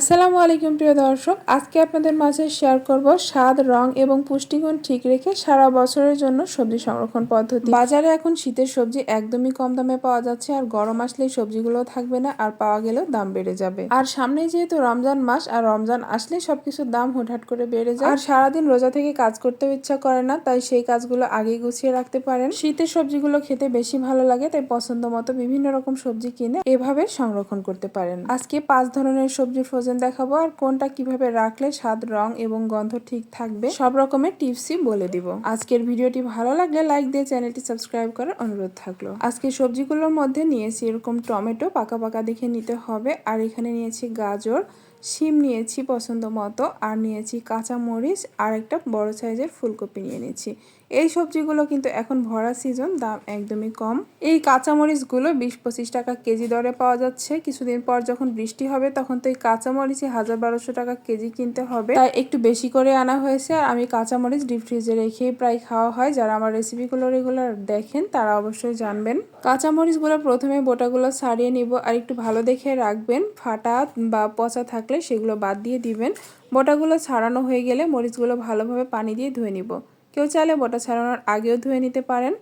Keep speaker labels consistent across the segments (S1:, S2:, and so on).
S1: আসসালামু আলাইকুম প্রিয় দর্শক, আজকে আপনাদের মাঝে শেয়ার করব স্বাদ, রং এবং পুষ্টিগুণ ঠিক রেখে সারা বছরের জন্য সবজি সংরক্ষণ পদ্ধতি। বাজারে এখন শীতের সবজি একদমই কম দামে পাওয়া যাচ্ছে আর গরম আসলে সবজিগুলো থাকবে না আর পাওয়া গেলেও দাম বেড়ে যাবে। আর সামনে যেহেতু রমজান মাস, আর রমজান আসলে সবকিছুর দাম হুটহাট করে বেড়ে যায়। আর সারাদিন রোজা থেকে কাজ করতেও ইচ্ছা করে না, তাই সেই কাজগুলো আগেই গুছিয়ে রাখতে পারেন। শীতের সবজিগুলো খেতে বেশি ভালো লাগে, তাই পছন্দ মতো বিভিন্ন রকম সবজি কিনে এভাবে সংরক্ষণ করতে পারেন। আজকে পাঁচ ধরনের সবজি ফ্রোজেন দেখাবো আর কোনটা কীভাবে রাখলে স্বাদ, রং এবং গন্ধ ঠিক থাকবে সব রকমের টিপসই বলে দিব। আজকের ভিডিওটি ভালো লাগলে লাইক দিয়ে চ্যানেলটি সাবস্ক্রাইব করার অনুরোধ থাকল। আজকে সবজিগুলোর মধ্যে নিয়েছি এরকম টমেটো, পাকা পাকা দেখে নিতে হবে। আর এখানে নিয়েছি গাজর, শিম নিয়েছি পছন্দ মতো। আর নিয়েছি কাঁচা মরিচ আর একটা বড় সাইজের ফুলকপি নিয়ে নিয়েছি। এই সবজিগুলো কিন্তু এখন ভরা সিজন দাম একদমই কম। এই কাঁচামরিচগুলো বিশ পঁচিশ টাকা কেজি দরে পাওয়া যাচ্ছে। কিছুদিন পর যখন বৃষ্টি হবে, তখন তো এই কাঁচামরিচই হাজার বারোশো টাকা কেজি কিনতে হবে। তাই একটু বেশি করে আনা হয়েছে। আর আমি কাঁচামরিচ ডিপ ফ্রিজে রেখে প্রায় খাওয়া হয়। যারা আমার রেসিপিগুলো রেগুলার দেখেন, তারা অবশ্যই জানবেন। কাঁচামরিচগুলো প্রথমে বোটাগুলো ছাড়িয়ে নিব আর একটু ভালো দেখে রাখবেন। ফাটা বা পচা থাকলে সেগুলো বাদ দিয়ে দিবেন। বোটাগুলো ছাড়ানো হয়ে গেলে মরিচগুলো ভালোভাবে পানি দিয়ে ধুয়ে নিব। কেউ চাইলে বোটা ছাড়ানোর আগেও ধুয়ে নিতে পারেন।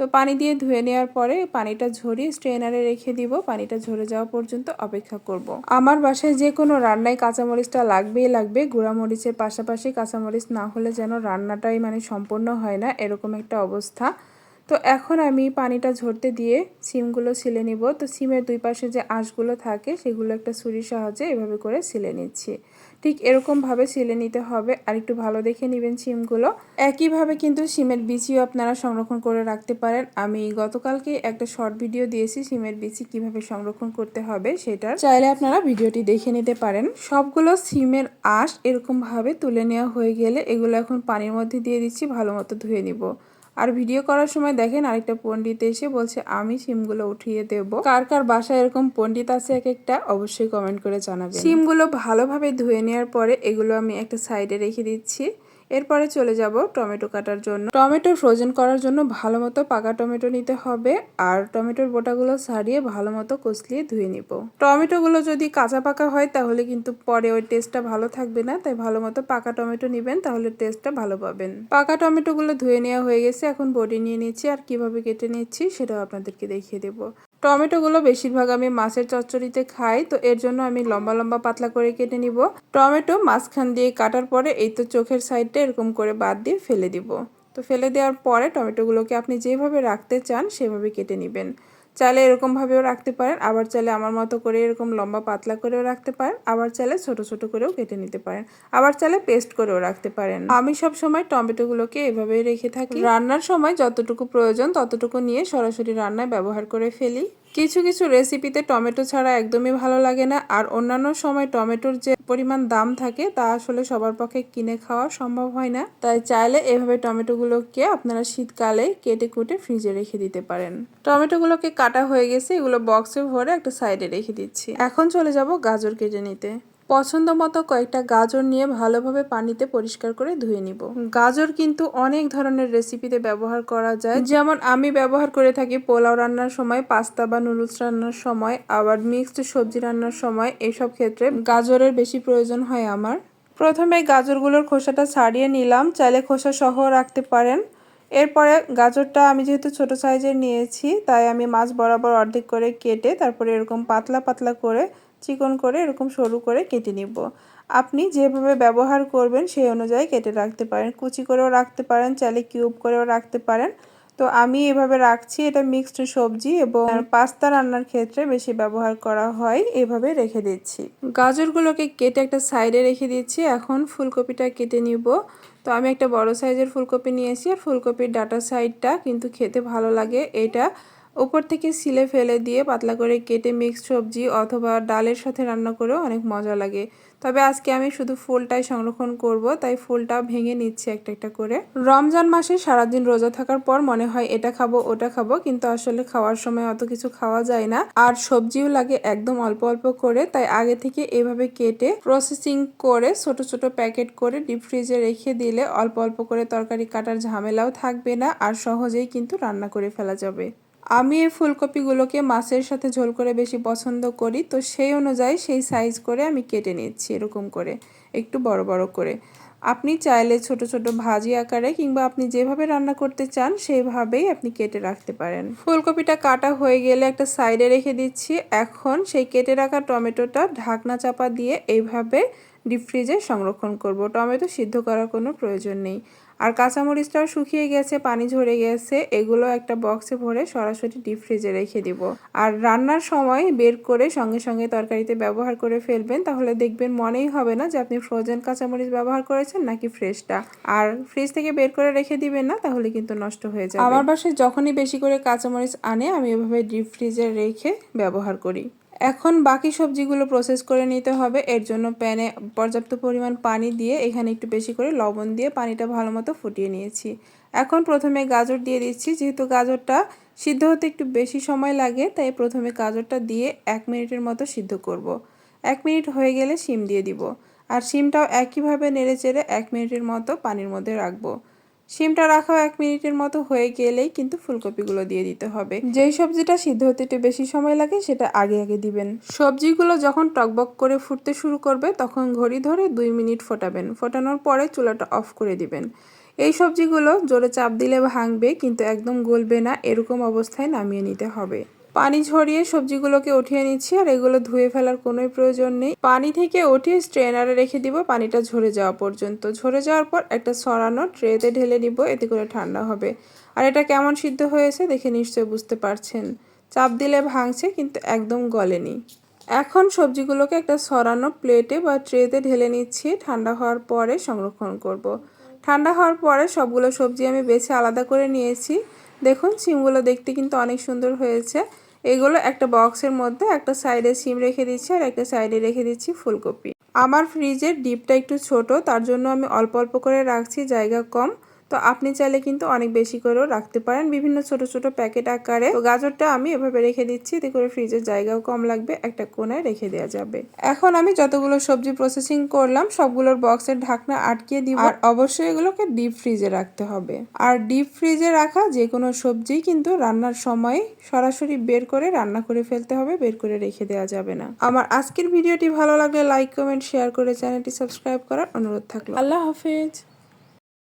S1: তো পানি দিয়ে ধুয়ে নেওয়ার পরে পানিটা ঝরিয়ে স্ট্রেনারে রেখে দিব। পানিটা ঝরে যাওয়া পর্যন্ত অপেক্ষা করব। আমার বাসায় যে কোনো রান্নায় কাঁচামরিচটা লাগবেই লাগবে। গুঁড়ামরিচের পাশাপাশি কাঁচামরিচ না হলে যেন রান্নাটাই মানে সম্পূর্ণ হয় না, এরকম একটা অবস্থা। তো এখন আমি পানিটা ঝরতে দিয়ে সিমগুলো ছিলে নিব। তো সিমের দুই পাশে যে আঁশগুলো থাকে, সেগুলো একটা ছুরির সাহায্যে এভাবে করে ছিলে নিচ্ছি। ঠিক এরকমভাবে ছিলে নিতে হবে। আর একটু ভালো দেখে নেবেন সিমগুলো একইভাবে কিন্তু সিমের বিচিও আপনারা সংরক্ষণ করে রাখতে পারেন। আমি গতকালকে একটা শর্ট ভিডিও দিয়েছি সিমের বিচি কীভাবে সংরক্ষণ করতে হবে সেটার। চাইলে আপনারা ভিডিওটি দেখে নিতে পারেন। সবগুলো সিমের আঁশ এরকমভাবে তুলে নেওয়া হয়ে গেলে এগুলো এখন পানির মধ্যে দিয়ে দিচ্ছি, ভালো মতো ধুয়ে নিব। আর ভিডিও করার সময় দেখেন আরেকটা পণ্ডিত এসে বলছে, আমি সিমগুলো উঠিয়ে দেব। কার কার বাসায় এরকম পণ্ডিত আছে এক একটা অবশ্যই কমেন্ট করে জানাবেন। সিমগুলো ভালোভাবে ধুয়ে নেওয়ার পরে এগুলো আমি একটা সাইডে রেখে দিচ্ছি। এরপরে চলে যাব টমেটো কাটার জন্য। টমেটো ফ্রোজেন করার জন্য ভালো মতো পাকা টমেটো নিতে হবে আর টমেটোর বোটাগুলো ছাড়িয়ে ভালো মতো কষলিয়ে ধুয়ে নিব। টমেটোগুলো যদি কাঁচা পাকা হয় তাহলে কিন্তু পরে ওই টেস্টটা ভালো থাকবে না, তাই ভালো মতো পাকা টমেটো নেবেন তাহলে টেস্টটা ভালো পাবেন। পাকা টমেটোগুলো ধুয়ে নেওয়া হয়ে গেছে, এখন বডি নিয়ে নিচ্ছি আর কীভাবে কেটে নিচ্ছি সেটাও আপনাদেরকে দেখিয়ে দেবো। টমেটোগুলো বেশিরভাগ আমি মাছের চচ্চড়িতে খাই, তো এর জন্য আমি লম্বা লম্বা পাতলা করে কেটে নিব। টমেটো মাঝখান দিয়ে কাটার পরে এই তো চোখের সাইডটা এরকম করে বাদ দিয়ে ফেলে দিব। তো ফেলে দেওয়ার পরে টমেটোগুলোকে আপনি যেভাবে রাখতে চান সেভাবে কেটে নেবেন। চাইলে এরকমভাবেও রাখতে পারেন, আবার চাইলে আমার মতো করে এরকম লম্বা পাতলা করেও রাখতে পারেন, আবার চাইলে ছোট ছোট করেও কেটে নিতে পারেন, আবার চাইলে পেস্ট করেও রাখতে পারেন। আমি সব সময় টমেটোগুলোকে এভাবেই রেখে থাকি। রান্নার সময় যতটুকু প্রয়োজন ততটুকু নিয়ে সরাসরি রান্নায় ব্যবহার করে ফেলি। কিছু কিছু রেসিপিতে টমেটো ছাড়া একদমই ভালো লাগে না। আর অন্যান্য সময় টমেটোর যে পরিমাণ দাম থাকে, তা আসলে সবার পক্ষে কিনে খাওয়া সম্ভব হয় না। তাই চাইলে এভাবে টমেটোগুলোকে আপনারা শীতকালে কেটে কুটে ফ্রিজে রেখে দিতে পারেন। টমেটোগুলোকে কাটা হয়ে গেছে, এগুলো বক্সে ভরে একটা সাইডে রেখে দিচ্ছি। এখন চলে যাব গাজর কেটে নিতে। পছন্দ মতো কয়েকটা গাজর নিয়ে ভালোভাবে পানিতে পরিষ্কার করে ধুয়ে নিব। গাজর কিন্তু অনেক ধরনের রেসিপিতে ব্যবহার করা যায়। যেমন আমি ব্যবহার করে থাকি পোলাও রান্নার সময়, পাস্তা বা নুডলস রান্নার সময়, আবার মিক্সড সবজি রান্নার সময়, এসব ক্ষেত্রে গাজরের বেশি প্রয়োজন হয় আমার। প্রথমে গাজরগুলোর খোসাটা ছাড়িয়ে নিলাম। চাইলে খোসা সহ রাখতে পারেন। এরপরে গাজরটা আমি যেহেতু ছোট সাইজের নিয়েছি, তাই আমি মাছ বরাবর অর্ধেক করে কেটে তারপরে এরকম পাতলা পাতলা করে চিকন করে এরকম সরু করে কেটে নিব। আপনি যেভাবে ব্যবহার করবেন সেই অনুযায়ী কেটে রাখতে পারেন। কুচি করেও রাখতে পারেন, চাইলে কিউব করেও রাখতে পারেন। তো আমি এভাবে রাখছি, এটা মিক্সড সবজি এবং পাস্তা রান্নার ক্ষেত্রে বেশি ব্যবহার করা হয়, এভাবে রেখে দিচ্ছি। গাজরগুলোকে কেটে একটা সাইডে রেখে দিচ্ছি। এখন ফুলকপিটা কেটে নিব। তো আমি একটা বড় সাইজের ফুলকপি নিয়েছি আর ফুলকপির ডাটা সাইডটা কিন্তু খেতে ভালো লাগে। এটা উপর থেকে সিলে ফেলে দিয়ে পাতলা করে কেটে মিক্সড সবজি অথবা ডালের সাথে রান্না করেও অনেক মজা লাগে। তবে আজকে আমি শুধু ফুলটাই সংরক্ষণ করব, তাই ফুলটা ভেঙে নিচ্ছি একটা একটা করে। রমজান মাসে সারাদিন রোজা থাকার পর মনে হয় এটা খাব, ওটা খাব, কিন্তু আসলে খাওয়ার সময় অত কিছু খাওয়া যায় না। আর সবজিও লাগে একদম অল্প অল্প করে, তাই আগে থেকে এভাবে কেটে প্রসেসিং করে ছোট ছোট প্যাকেট করে ডিপ ফ্রিজে রেখে দিলে অল্প অল্প করে তরকারি কাটার ঝামেলাও থাকবে না, আর সহজেই কিন্তু রান্না করে ফেলা যাবে। আমি এই ফুলকপিগুলোকে মাছের সাথে ঝোল করে বেশি পছন্দ করি, তো সেই অনুযায়ী সেই সাইজ করে আমি কেটে নিচ্ছি এরকম করে, একটু বড় বড় করে। আপনি চাইলে ছোট ছোট ভাজি আকারে কিংবা আপনি যেভাবে রান্না করতে চান সেইভাবেই আপনি কেটে রাখতে পারেন। ফুলকপিটা কাটা হয়ে গেলে একটা সাইডে রেখে দিচ্ছি। এখন সেই কেটে রাখা টমেটোটা ঢাকনা চাপা দিয়ে এইভাবে ডিপ ফ্রিজে সংরক্ষণ করব। টমেটো সিদ্ধ করার কোনো প্রয়োজন নেই। আর কাঁচামরিচটাও শুকিয়ে গেছে, পানি ঝরে গেছে, এগুলো একটা বক্সে ভরে সরাসরি ডিপ ফ্রিজে রেখে দিব। আর রান্নার সময় বের করে সঙ্গে সঙ্গে তরকারিতে ব্যবহার করে ফেলবেন, তাহলে দেখবেন মনেই হবে না যে আপনি ফ্রোজেন কাঁচামরিচ ব্যবহার করেছেন নাকি ফ্রেশটা আর ফ্রিজ থেকে বের করে রেখে দিবেন না, তাহলে কিন্তু নষ্ট হয়ে যাবে। আমার বাসায় যখনই বেশি করে কাঁচামরিচ আনে, আমি এভাবে ডিপ ফ্রিজে রেখে ব্যবহার করি। এখন বাকি সবজিগুলো প্রসেস করে নিতে হবে। এর জন্য প্যানে পর্যাপ্ত পরিমাণ পানি দিয়ে এখানে একটু বেশি করে লবণ দিয়ে পানিটা ভালো মতো ফুটিয়ে নিয়েছি। এখন প্রথমে গাজর দিয়ে দিচ্ছি। যেহেতু গাজরটা সিদ্ধ হতে একটু বেশি সময় লাগে, তাই প্রথমে গাজরটা দিয়ে এক মিনিটের মতো সিদ্ধ করব। এক মিনিট হয়ে গেলে শিম দিয়ে দিব। আর শিমটাও একইভাবে নেড়ে চেড়ে এক মিনিটের মতো পানির মধ্যে রাখব। শিমটা রাখাও এক মিনিটের মতো হয়ে গেলেই কিন্তু ফুলকপিগুলো দিয়ে দিতে হবে। যেই সবজিটা সিদ্ধ হতে একটু বেশি সময় লাগে সেটা আগে আগে দিবেন। সবজিগুলো যখন টকবক করে ফুটতে শুরু করবে তখন ঘড়ি ধরে দুই মিনিট ফোটাবেন। ফোটানোর পরে চুলাটা অফ করে দিবেন। এই সবজিগুলো জোরে চাপ দিলে ভাঙবে কিন্তু একদম গলবে না এরকম অবস্থায় নামিয়ে নিতে হবে। পানি ঝরিয়ে সবজিগুলোকে উঠিয়ে নিচ্ছি আর এগুলো ধুয়ে ফেলার কোনোই প্রয়োজন নেই। পানি থেকে উঠিয়ে স্ট্রেনারে রেখে দিব, পানিটা ঝরে যাওয়া পর্যন্ত। ঝরে যাওয়ার পর একটা সরানো ট্রেতে ঢেলে নিব, এতে করে ঠান্ডা হবে। আর এটা কেমন সিদ্ধ হয়েছে দেখে নিশ্চয়ই বুঝতে পারছেন। চাপ দিলে ভাঙছে, কিন্তু একদম গলেনি। এখন সবজিগুলোকে একটা সরানো প্লেটে বা ট্রেতে ঢেলে নিচ্ছি, ঠান্ডা হওয়ার পরে সংরক্ষণ করব। ঠান্ডা হওয়ার পরে সবগুলো সবজি আমি বেছে আলাদা করে নিয়েছি। দেখুন সিমগুলো দেখতে কিন্তু অনেক সুন্দর হয়েছে। এগুলো একটা বক্সের মধ্যে, একটা সাইডে সিম রেখে দিচ্ছি আর একটা সাইডে রেখে দিচ্ছি ফুলকপি। আমার ফ্রিজের ডিপটা একটু ছোট, তার জন্য আমি অল্প অল্প করে রাখছি, জায়গা কম। তো আপনি চাইলে কিন্তু অনেক বেশি করেও রাখতে পারেন। বিভিন্ন ছোট ছোট প্যাকেট আকারে। তো গাজরটা আমি এভাবে রেখে দিচ্ছি। এতে করে ফ্রিজের জায়গাও কম লাগবে, একটা কোনায় রেখে দেওয়া যাবে। এখন আমি যতগুলো সবজি প্রসেসিং করলাম, সবগুলোর বক্সের ঢাকনা আটকে দিব। আর অবশ্যই এগুলোকে ডিপ ফ্রিজে রাখতে হবে। আর ডিপ ফ্রিজে রাখা যে কোনো সবজি কিন্তু রান্নার সময় সরাসরি বের করে রান্না করে ফেলতে হবে, বের করে রেখে দেওয়া যাবে না। আমার আজকের ভিডিওটি ভালো লাগলে লাইক কমেন্ট শেয়ার করে চ্যানেলটি সাবস্ক্রাইব করার অনুরোধ থাকল। আল্লাহ হাফেজ।